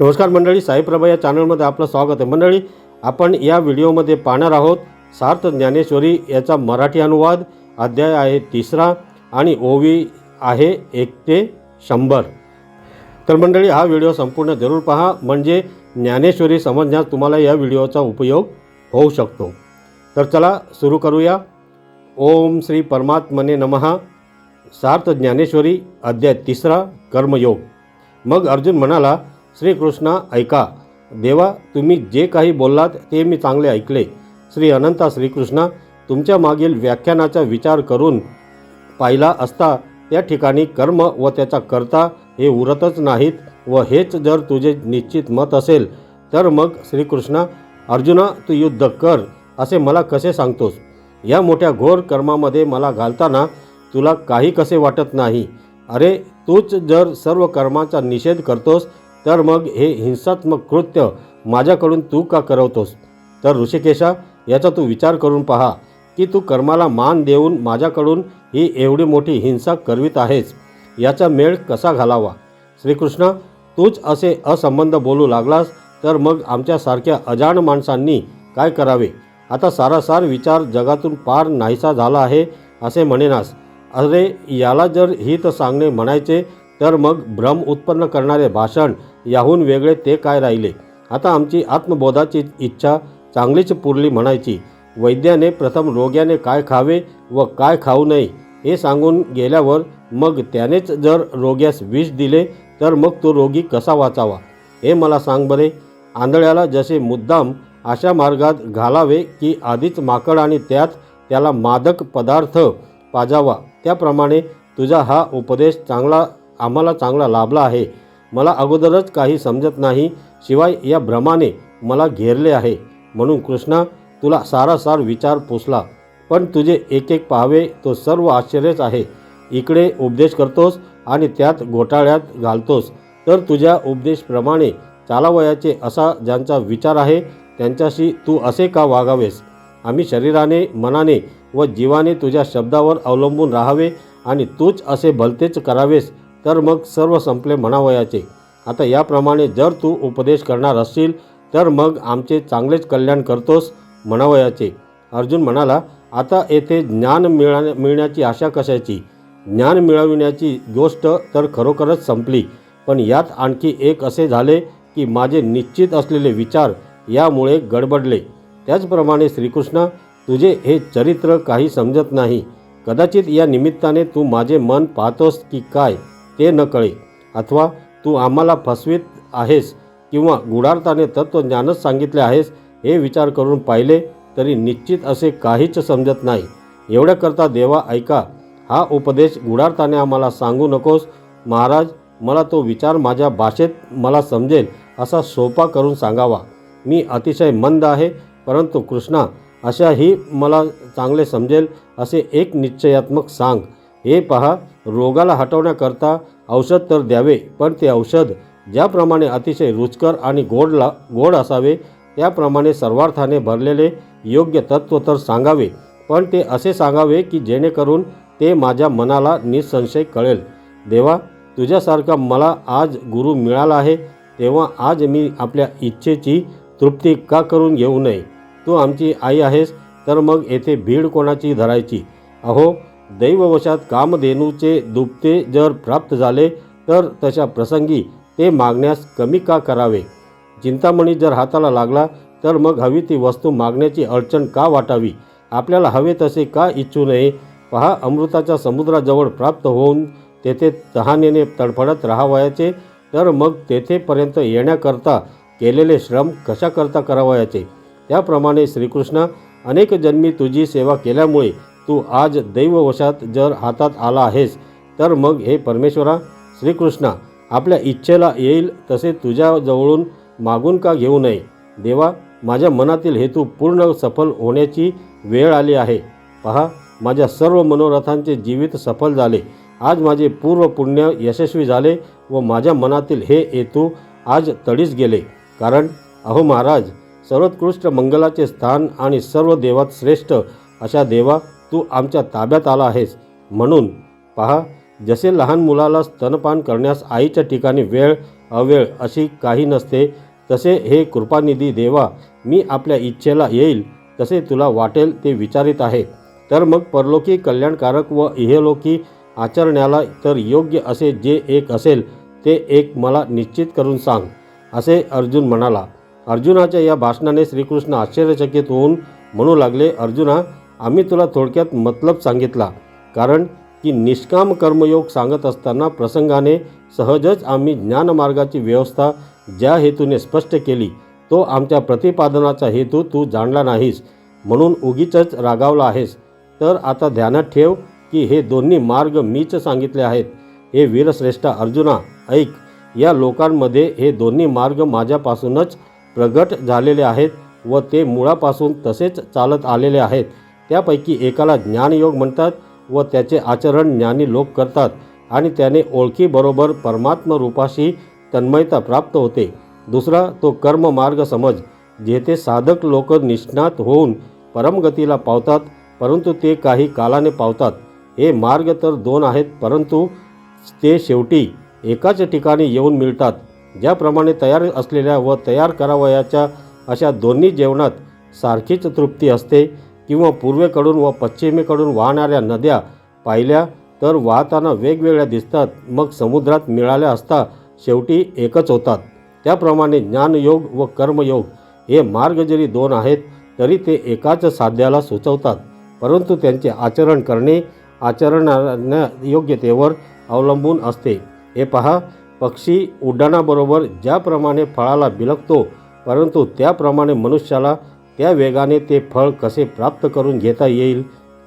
नमस्कार मंडळी साईप्रभा या चॅनलमध्ये आपलं स्वागत आहे. मंडळी आपण या व्हिडिओमध्ये पाहणार आहोत सार्थ ज्ञानेश्वरी याचा मराठी अनुवाद अध्याय आहे तिसरा आणि ओवी आहे एक ते शंभर. तर मंडळी हा व्हिडिओ संपूर्ण जरूर पहा. म्हणजे ज्ञानेश्वरी समजण्यास तुम्हाला या व्हिडिओचा उपयोग होऊ शकतो. तर चला सुरू करूया. ओम श्री परमात्मने नमहा सार्थ ज्ञानेश्वरी अध्याय तिसरा कर्मयोग. मग अर्जुन म्हणाला श्रीकृष्णा ऐका. देवा तुम्ही जे काही बोललात ते मी चांगले ऐकले. श्री अनंता श्रीकृष्णा तुमच्या मागील व्याख्यानाचा विचार करून पाहिला असता त्या ठिकाणी कर्म व त्याचा कर्ता हे उरतच नाहीत व हेच जर तुझे निश्चित मत असेल तर मग श्रीकृष्णा अर्जुना तू युद्ध कर असे मला कसे सांगतोस? या मोठ्या घोर कर्मामध्ये मला घालताना तुला काही कसे वाटत नाही? अरे तूच जर सर्व कर्माचा निषेध करतोस तर मग हे हिंसात्मक कृत्य माझ्याकडून तू का करवतोस? तर ऋषिकेशा याचा तू विचार करून पहा की तू कर्माला मान देऊन माझ्याकडून ही एवढी मोठी हिंसा करवीत आहेस. याचा मेळ कसा घालावा? श्रीकृष्ण तूच असे असंबंध बोलू लागलास तर मग आमच्यासारख्या अजाण माणसांनी काय करावे? आता सारासार विचार जगातून पार नाहीसा झाला आहे असे म्हणेनास. अरे याला जर हित सांगणे म्हणायचे तर मग भ्रम उत्पन्न करणारे भाषण याहून वेगळे ते काय राहिले? आता आमची आत्मबोधाची इच्छा चांगलीच पुरली म्हणायची. वैद्याने प्रथम रोग्याने काय खावे व काय खाऊ नये हे सांगून गेल्यावर मग त्यानेच जर रोग्यास विष दिले तर मग तो रोगी कसा वाचावा? हे मला सांग बरे. आंधळ्याला जसे मुद्दाम अशा मार्गात घालावे की आधीच माकड आणि त्यात त्याला मादक पदार्थ पाजावा. त्याप्रमाणे तुझा हा उपदेश चांगला आम्हाला चांगला लाभला आहे. मला अगोदरच काही समजत नाही शिवाय या भ्रमाने मला घेरले आहे. म्हणून कृष्णा तुला सारासार विचार पोचला पण तुझे एक एक पाहावे तो सर्व आश्चर्यच आहे. इकडे उपदेश करतोस आणि त्यात घोटाळ्यात घालतोस. तर तुझ्या उपदेशप्रमाणे चालावयाचे असा ज्यांचा विचार आहे त्यांच्याशी तू असे का वागावेस? आम्ही शरीराने मनाने व जीवाने तुझ्या शब्दावर अवलंबून राहावे आणि तूच असे भलतेच करावेस तर मग सर्व संपले म्हणावयाचे. आता याप्रमाणे जर तू उपदेश करणार असशील तर मग आमचे चांगलेच कल्याण करतोस म्हणावयाचे. अर्जुन म्हणाला आता येथे ज्ञान मिळा मिळण्याची आशा कशाची? ज्ञान मिळविण्याची गोष्ट तर खरोखरच संपली पण यात आणखी एक असे झाले की माझे निश्चित असलेले विचार यामुळे गडबडले. त्याचप्रमाणे श्रीकृष्ण तुझे हे चरित्र काही समजत नाही. कदाचित या निमित्ताने तू माझे मन पाहतोस की काय? ते न कळे. अथवा तू आम्हाला फसवीत आहेस किंवा गुडार्थाने तत्त्वज्ञानच सांगितले आहेस हे विचार करून पाहिले तरी निश्चित असे काहीच समजत नाही. एवढ्याकरता देवा ऐका हा उपदेश गुडार्थाने आम्हाला सांगू नकोस. महाराज मला तो विचार माझ्या भाषेत मला समजेल असा सोपा करून सांगावा. मी अतिशय मंद आहे परंतु कृष्णा अशाही मला चांगले समजेल असे एक निश्चयात्मक सांग. हे पहा रोगाला हटवण्याकरता औषध तर द्यावे पण ते औषध ज्याप्रमाणे अतिशय रुचकर आणि गोडला गोड असावे त्याप्रमाणे सर्वार्थाने भरलेले योग्य तत्त्व तर सांगावे पण ते असे सांगावे की जेणेकरून ते माझ्या मनाला निसंशय कळेल. देवा तुझ्यासारखा मला आज गुरु मिळाला आहे तेव्हा आज मी आपल्या इच्छेची तृप्ती का करून घेऊ नये? तू आमची आई आहेस तर मग येथे भीड कोणाची धरायची? अहो दैववशात कामधेनूचे दुपते जर प्राप्त झाले तर तशा प्रसंगी ते मागण्यास कमी का करावे? चिंतामणी जर हाताला लागला तर मग हवी ती वस्तू मागण्याची अडचण का वाटावी? आपल्याला हवे तसे का इच्छू नये? पहा अमृताच्या समुद्राजवळ प्राप्त होऊन तेथे तहानेने तडफडत राहावयाचे तर मग तेथेपर्यंत येण्याकरता केलेले श्रम कशाकरता करावयाचे? त्याप्रमाणे श्रीकृष्ण अनेक जन्मी तुझी सेवा केल्यामुळे तू आज दैववशात जर हातात आला आहेस तर मग हे परमेश्वरा श्रीकृष्णा आपल्या इच्छेला येईल तसे तुझ्याजवळून मागून का घेऊ नये? देवा माझ्या मनातील हेतू पूर्ण सफल होण्याची वेळ आली आहे. पहा माझ्या सर्व मनोरथांचे जीवित सफल झाले. आज माझे पूर्व पुण्य यशस्वी झाले व माझ्या मनातील हे हेतू आज तडीस गेले. कारण अहो महाराज सर्वोत्कृष्ट मंगलाचे स्थान आणि सर्व देवात श्रेष्ठ अशा देवा तू आमच्या ताब्यात आला आहेस. म्हणून पहा जसे लहान मुलाला स्तनपान करण्यास आईच्या ठिकाणी वेळ अवेळ अशी काही नसते तसे हे कृपानिधी देवा मी आपल्या इच्छेला येईल तसे तुला वाटेल ते विचारित आहे. तर मग परलोकी कल्याणकारक व इहलोकी आचरण्याला तर योग्य असे जे एक असेल ते एक मला निश्चित करून सांग असे अर्जुन म्हणाला. अर्जुनाच्या या भाषणाने श्रीकृष्ण आश्चर्यचकित होऊन म्हणू लागले अर्जुना आम्ही तुला थोडक्यात मतलब सांगितला. कारण की निष्काम कर्मयोग सांगत असताना प्रसंगाने सहजच आम्ही ज्ञानमार्गाची व्यवस्था ज्या हेतूने स्पष्ट केली तो आमच्या प्रतिपादनाचा हेतू तू जाणला नाहीस म्हणून उगीचच रागावला आहेस. तर आता ध्यानात ठेव की हे दोन्ही मार्ग मीच सांगितले आहेत. हे वीरश्रेष्ठ अर्जुना ऐक या लोकांमध्ये हे दोन्ही मार्ग माझ्यापासूनच प्रगट झालेले आहेत व ते मुळापासून तसेच चालत आलेले आहेत. त्यापैकी एकाला ज्ञानयोग म्हणतात व त्याचे आचरण ज्ञानी लोक करतात आणि त्याने ओळखीबरोबर परमात्म रूपाशी तन्मयता प्राप्त होते. दुसरा तो कर्ममार्ग समज जेथे साधक लोक निष्णात होऊन परमगतीला पावतात परंतु ते काही कालाने पावतात. हे मार्ग तर दोन आहेत परंतु ते शेवटी एकाच ठिकाणी येऊन मिळतात. ज्याप्रमाणे तयार असलेल्या व तयार करावयाच्या अशा दोन्ही जेवणात सारखीच तृप्ती असते. किंवा पूर्वेकडून व पश्चिमेकडून वाहणाऱ्या नद्या पाहिल्या तर वाहताना वेगवेगळ्या दिसतात. मग समुद्रात मिळाल्या असता शेवटी एकच होतात. त्याप्रमाणे ज्ञानयोग व कर्मयोग हे मार्ग जरी दोन आहेत तरी ते एकाच साध्याला सुचवतात. परंतु त्यांचे आचरण करणे आचरणाच्या योग्यतेवर अवलंबून असते. हे पहा पक्षी उड्डाणाबरोबर ज्याप्रमाणे फळाला बिलगतो परंतु त्याप्रमाणे मनुष्याला त्या वेगाने ते फळ कसे प्राप्त करून घेता येईल?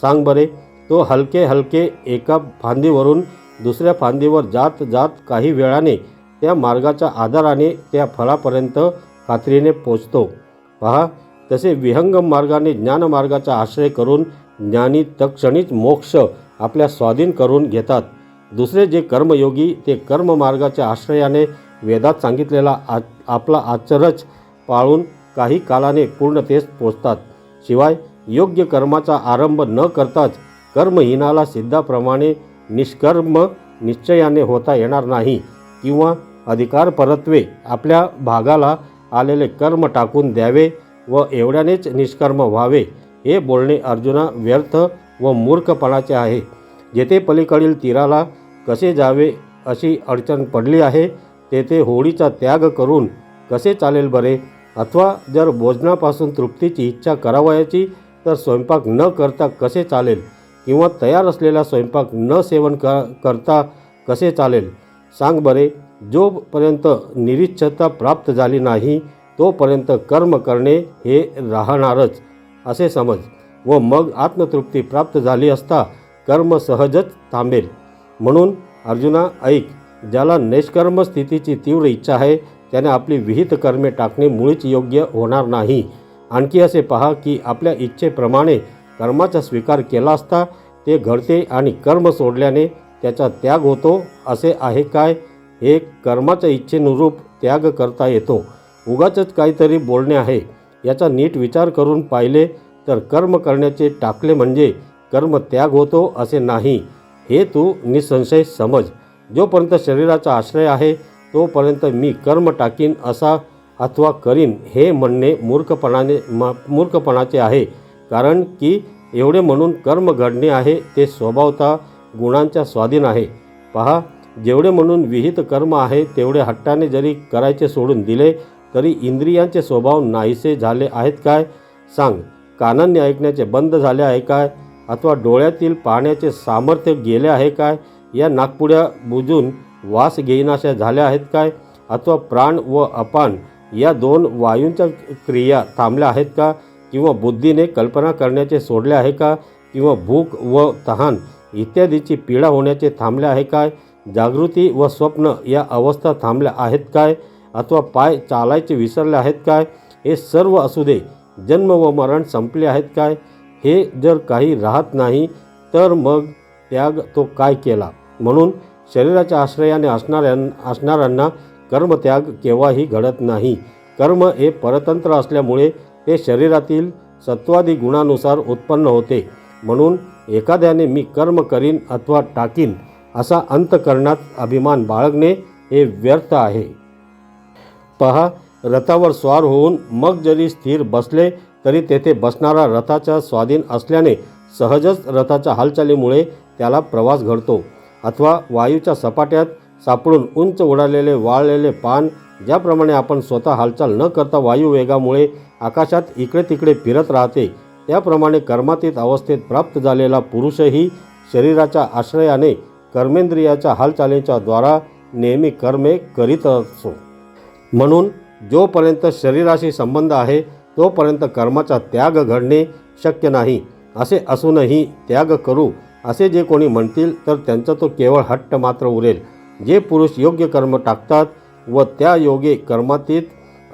सांग बरे. तो हलके हलके एका फांदीवरून दुसऱ्या फांदीवर जात जात काही वेळाने त्या मार्गाच्या आधाराने त्या फळापर्यंत खात्रीने पोचतो. पहा तसे विहंगम मार्गाने ज्ञानमार्गाचा आश्रय करून ज्ञानी तत्क्षणीच मोक्ष आपल्या स्वाधीन करून घेतात. दुसरे जे कर्मयोगी ते कर्ममार्गाच्या आश्रयाने वेदात सांगितलेला आ आपला आचरच पाळून काही कालाने पूर्णतेस पोचतात. शिवाय योग्य कर्माचा आरंभ न करताच कर्महीनाला सिद्धाप्रमाणे निष्कर्म निश्चयाने होता येणार नाही किंवा अधिकार परत्वे आपल्या भागाला आलेले कर्म टाकून द्यावे व एवढ्यानेच निष्कर्म व्हावे हे बोलणे अर्जुना व्यर्थ व मूर्खपणाचे आहे. जेथे पलीकडील तीराला कसे जावे अशी अडचण पडली आहे तेथे होळीचा त्याग करून कसे चालेल बरे? अथवा जर भोजनापासून तृप्तीची इच्छा करावयाची तर स्वयंपाक न करता कसे चालेल? किंवा तयार असलेला स्वयंपाक न सेवन क करता कसे चालेल? सांग बरे. जोपर्यंत निरीच्छता प्राप्त झाली नाही तोपर्यंत कर्म करणे हे राहणारच असे समज. व मग आत्मतृप्ती प्राप्त झाली असता कर्म सहजच थांबेल. म्हणून अर्जुना ऐक. ज्याला निष्कर्म स्थितीची तीव्र इच्छा आहे त्याने आपली विहित कर्मे टाकणे मुळीच योग्य होणार नाही. आणखी असे पहा की आपल्या इच्छेप्रमाणे कर्माचा स्वीकार केला असता ते घडते आणि कर्म सोडल्याने त्याचा त्याग होतो असे आहे काय? हे कर्माच्या इच्छेनुरूप त्याग करता येतो. उगाचच काहीतरी बोलणे आहे. याचा नीट विचार करून पाहिले तर कर्म करण्याचे टाकले म्हणजे कर्म त्याग होतो असे नाही. हे तू निसंशय समज. जोपर्यंत शरीराचा आश्रय आहे तोपर्यंत मी कर्म टाकीन असा अथवा करीन हे म्हणणे मूर्खपणाने म मूर्खपणाचे आहे. कारण की एवढे म्हणून कर्म घडणे आहे ते स्वभावता गुणांच्या स्वाधीन आहे. पहा जेवढे म्हणून विहित कर्म आहे तेवढे हट्टाने जरी करायचे सोडून दिले तरी इंद्रियांचे स्वभाव नाहीसे झाले आहेत काय? सांग कानांनी ऐकण्याचे बंद झाले आहे काय? अथवा डोळ्यातील पाहण्याचे सामर्थ्य गेले आहे काय? या नागपुड्या बुजून वास घेईनाशा झाल्या आहेत काय? अथवा प्राण व अपान या दोन वायूंच्या क्रिया थांबल्या आहेत का? किंवा बुद्धीने कल्पना करण्याचे सोडले आहे का? किंवा भूक व तहान इत्यादीची पीडा होण्याचे थांबले आहे काय? जागृती व स्वप्न या अवस्था थांबल्या आहेत काय? अथवा पाय चालायचे विसरले आहेत काय? हे सर्व असू दे जन्म व मरण संपले आहेत काय? हे जर काही राहत नाही तर मग त्याग तो काय केला? म्हणून शरीराच्या आश्रयाने असणाऱ्यां असणाऱ्यांना कर्मत्याग केव्हाही घडत नाही. कर्म हे परतंत्र असल्यामुळे ते शरीरातील सत्वादी गुणानुसार उत्पन्न होते. म्हणून एखाद्याने मी कर्म करीन अथवा टाकीन असा अंतकरणात अभिमान बाळगणे हे व्यर्थ आहे. पहा रथावर स्वार होऊन मग जरी स्थिर बसले तरी तेथे बसणारा रथाच्या स्वाधीन असल्याने सहजच रथाच्या हालचालीमुळे त्याला प्रवास घडतो. अथवा वायूच्या सपाट्यात सापडून उंच उडालेले वाळलेले पान ज्याप्रमाणे आपण स्वतः हालचाल न करता वायू वेगामुळे आकाशात इकडे तिकडे फिरत राहते त्याप्रमाणे कर्मातीत अवस्थेत प्राप्त झालेला पुरुषही शरीराच्या आश्रयाने कर्मेंद्रियाच्या हालचालीच्या द्वारा नेहमी कर्मे करीत असतो म्हणून जोपर्यंत शरीराशी संबंध आहे तोपर्यंत कर्माचा त्याग घडणे शक्य नाही असे असूनही त्याग करू असे जे कोणी म्हणतील तर त्यांचा तो केवळ हट्ट मात्र उरेल. जे पुरुष योग्य कर्म टाकतात व त्या योगे कर्मातीत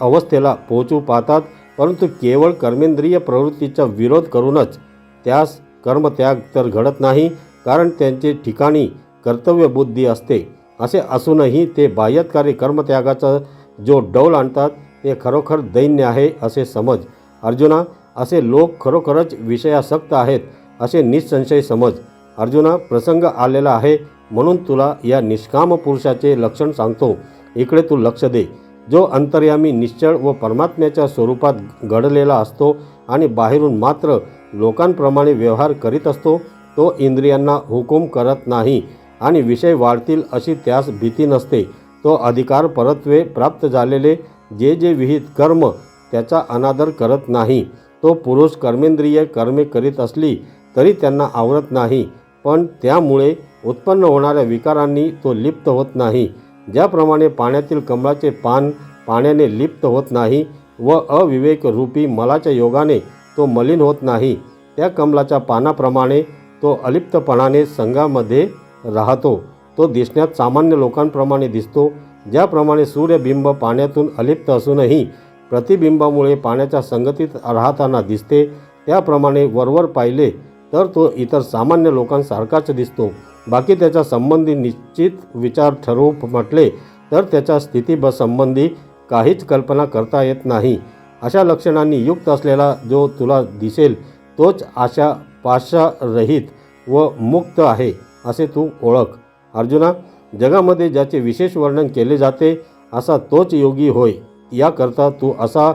अवस्थेला पोहोचू पाहतात परंतु केवळ कर्मेंद्रिय प्रवृत्तीचा विरोध करूनच त्यास कर्मत्याग तर घडत नाही कारण त्यांचे ठिकाणी कर्तव्यबुद्धी असते. असे असूनही ते बाह्यत्कारी कर्मत्यागाचा जो डौल आणतात ते खरोखर दैन्य आहे असे समज. अर्जुना असे लोक खरोखरच विषयासक्त आहेत असे निसंशय समज. अर्जुना प्रसंग आलेला आहे म्हणून तुला या निष्काम पुरुषाचे लक्षण सांगतो. इकडे तू लक्ष दे. जो अंतर्यामी निश्चळ व परमात्म्याच्या स्वरूपात घडलेला असतो आणि बाहेरून मात्र लोकांप्रमाणे व्यवहार करीत असतो तो इंद्रियांना हुकूम करत नाही आणि विषय वाढतील अशी त्यास भीती नसते. तो अधिकार परत्वे प्राप्त झालेले जे जे विहित कर्म त्याचा अनादर करत नाही. तो पुरुष कर्मेंद्रिय कर्मे करीत असली तरी त्यांना आवरत नाही. पण त्यामुळे उत्पन्न होणाऱ्या विकारांनी तो लिप्त होत नाही. ज्याप्रमाणे पाण्यातील कमळाचे पान पाण्याने लिप्त होत नाही व अविवेक रूपी मलाच्या योगाने तो मलिन होत नाही त्या कमलाच्या पानाप्रमाणे तो अलिप्तपणाने संघामध्ये राहतो. तो दिसण्यात सामान्य लोकांप्रमाणे दिसतो ज्याप्रमाणे सूर्यबिंब पाण्यातून अलिप्त असूनही प्रतिबिंबामुळे पाण्याच्या संगतीत राहताना दिसते त्याप्रमाणे वरवर पाहिले तर तो इतर सामान्य लोकांसारखाच दिसतो. बाकी त्याच्या संबंधी निश्चित विचार ठरवू म्हटले तर त्याच्या स्थिती संबंधी काहीच कल्पना करता येत नाही. अशा लक्षणांनी युक्त असलेला जो तुला दिसेल तोच आशा पाशारहित व मुक्त आहे असे तू ओळख. अर्जुना जगामध्ये ज्याचे विशेष वर्णन केले जाते असा तोच योगी होय. याकरता तू असा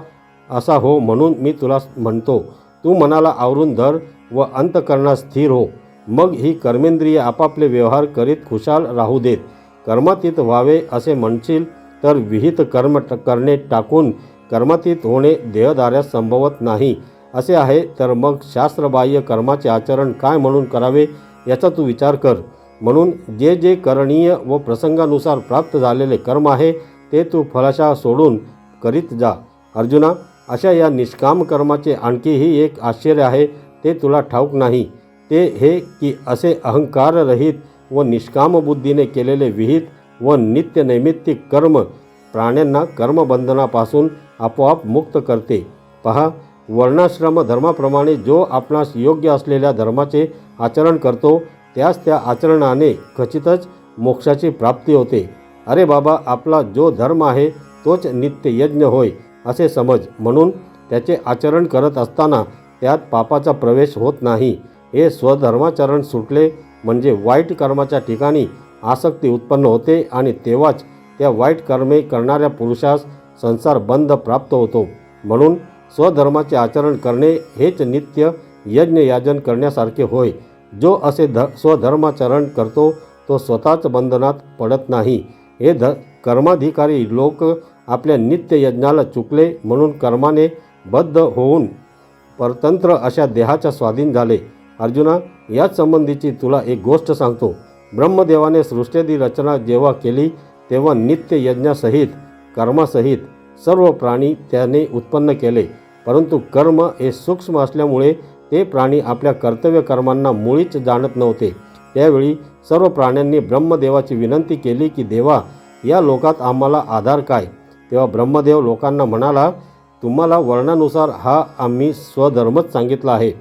असा हो म्हणून मी तुला म्हणतो. तू मनाला आवरून धर व अंतकरणात स्थिर हो. मग ही कर्मेंद्रिय आपापले व्यवहार करीत खुशाल राहू देत. कर्मातीत व्हावे असे म्हणशील तर विहित कर्म ट- करणे टाकून कर्मातीत होणे देहदाऱ्यास संभवत नाही. असे आहे तर मग शास्त्रबाह्य कर्माचे आचरण काय म्हणून करावे याचा तू विचार कर. म्हणून जे जे करणीय व प्रसंगानुसार प्राप्त झालेले कर्म आहे ते तू फलाशा सोडून करीत जा. अर्जुना अशा या निष्काम कर्माचे आणखीही एक आश्चर्य आहे ते तुला ठाऊक नाही. ते हे की असे अहंकाररहित व निष्काम बुद्धीने केलेले विहित व नित्य नैमित्तिक कर्म प्राण्यांना कर्मबंधनापासून आपोआप मुक्त करते. पहा वर्णाश्रम धर्माप्रमाणे जो आपणास योग्य असलेल्या धर्माचे आचरण करतो त्यास त्या आचरणाने खचितच मोक्षाची प्राप्ती होते. अरे बाबा आपला जो धर्म आहे तोच नित्य यज्ञ होय. असे समज. म्हणून त्याचे आचरण करत असताना त्यात पापाचा प्रवेश होत नाही. हे स्वधर्माचरण सुटले म्हणजे वाईट कर्माच्या ठिकाणी आसक्ती उत्पन्न होते आणि तेव्हाच त्या वाईट कर्मे करणाऱ्या पुरुषास संसार बंध प्राप्त होतो. म्हणून स्वधर्माचे आचरण करणे हेच नित्य यज्ञ याजन करण्यासारखे होय. जो असे ध स्वधर्माचरण करतो तो स्वतःच बंधनात पडत नाही. हे ध कर्माधिकारी लोक आपल्या नित्य यज्ञाला चुकले म्हणून कर्माने बद्ध होऊन परतंत्र अशा देहाच्या स्वाधीन झाले. अर्जुना याच संबंधीची तुला एक गोष्ट सांगतो. ब्रह्मदेवाने सृष्टीची रचना जेव्हा केली तेव्हा नित्य यज्ञासहित कर्मासहित सर्व प्राणी त्याने उत्पन्न केले. परंतु कर्म हे सूक्ष्म असल्यामुळे ते प्राणी आपल्या कर्तव्य कर्मांना मुळीच जाणत नव्हते. त्यावेळी सर्व प्राण्यांनी ब्रह्मदेवाची विनंती केली की देवा या लोकात आम्हाला आधार काय? तेव्हा ब्रह्मदेव लोकांना म्हणाला तुम्हाला वर्णानुसार हा आम्ही स्वधर्मच सांगितला आहे.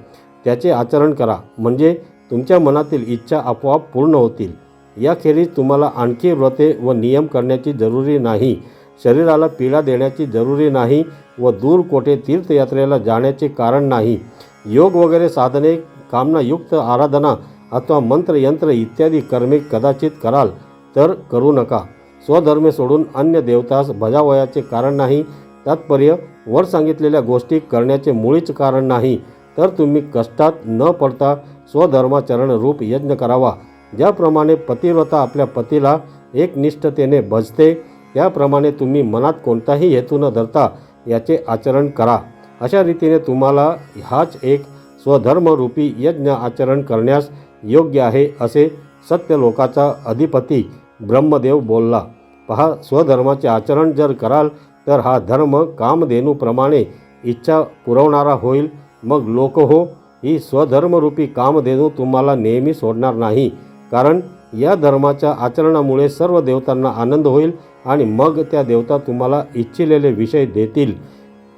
त्याचे आचरण करा. म्हणजे तुमच्या मनातील इच्छा आपोआप पूर्ण होतील. याखेरीज तुम्हाला आणखी व्रते व नियम करण्याची जरुरी नाही. शरीराला पीडा देण्याची जरुरी नाही व दूर कोठे तीर्थयात्रेला जाण्याचे कारण नाही. योग वगैरे साधने कामनायुक्त आराधना अथवा मंत्र यंत्र इत्यादी कर्मे कदाचित कराल तर करू नका. स्वधर्म सोडून अन्य देवतास भजावयाचे कारण नाही. तात्पर्य वर सांगितलेल्या गोष्टी करण्याचे मुळीच कारण नाही. तर तुम्ही कष्टात न पडता स्वधर्माचरण रूप यज्ञ करावा. ज्याप्रमाणे पतिव्रता आपल्या पतीला एकनिष्ठतेने भजते त्याप्रमाणे तुम्ही मनात कोणताही हेतू न धरता याचे आचरण करा. अशा रीतीने तुम्हाला हाच एक स्वधर्मरूपी यज्ञ आचरण करण्यास योग्य आहे असे सत्यलोकाचा अधिपती ब्रह्मदेव बोलला पहा स्वधर्माचे आचरण जर कराल तर हा धर्म कामधेनूप्रमाणे इच्छा पुरवणारा होईल. मग लोक हो ही स्वधर्मरूपी कामधेनू तुम्हाला नेहमी सोडणार नाही. कारण या धर्माच्या आचरणामुळे सर्व देवतांना आनंद होईल आणि मग त्या देवता तुम्हाला इच्छिलेले विषय देतील.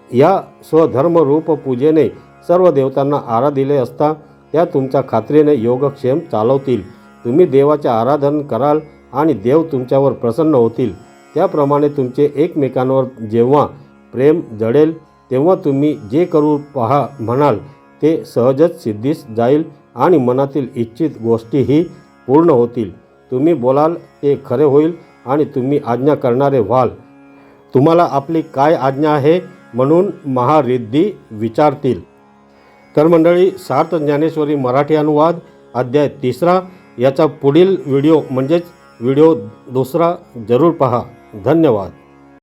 या स्वधर्मरूप पूजेने सर्व देवतांना आरा दिले असता त्या तुमच्या खात्रीने योगक्षेम चालवतील. तुम्ही देवाचे आराधन कराल आणि देव तुमच्यावर प्रसन्न होतील. त्याप्रमाणे तुमचे एकमेकांवर जेव्हा प्रेम जडेल तेव्हा तुम्ही जे करू पहा म्हणाल ते सहजच सिद्धीस जाईल आणि मनातील इच्छित गोष्टीही पूर्ण होतील. तुम्ही बोलाल ते खरे होईल आणि तुम्ही आज्ञा करणारे व्हाल. तुम्हाला आपली काय आज्ञा आहे म्हणून महारिद्धी विचारतील. तर मंडळी सार्थ ज्ञानेश्वरी मराठी अनुवाद अध्याय तिसरा. याचा पुढील व्हिडिओ म्हणजेच व्हिडिओ दुसरा जरूर पहा. धन्यवाद.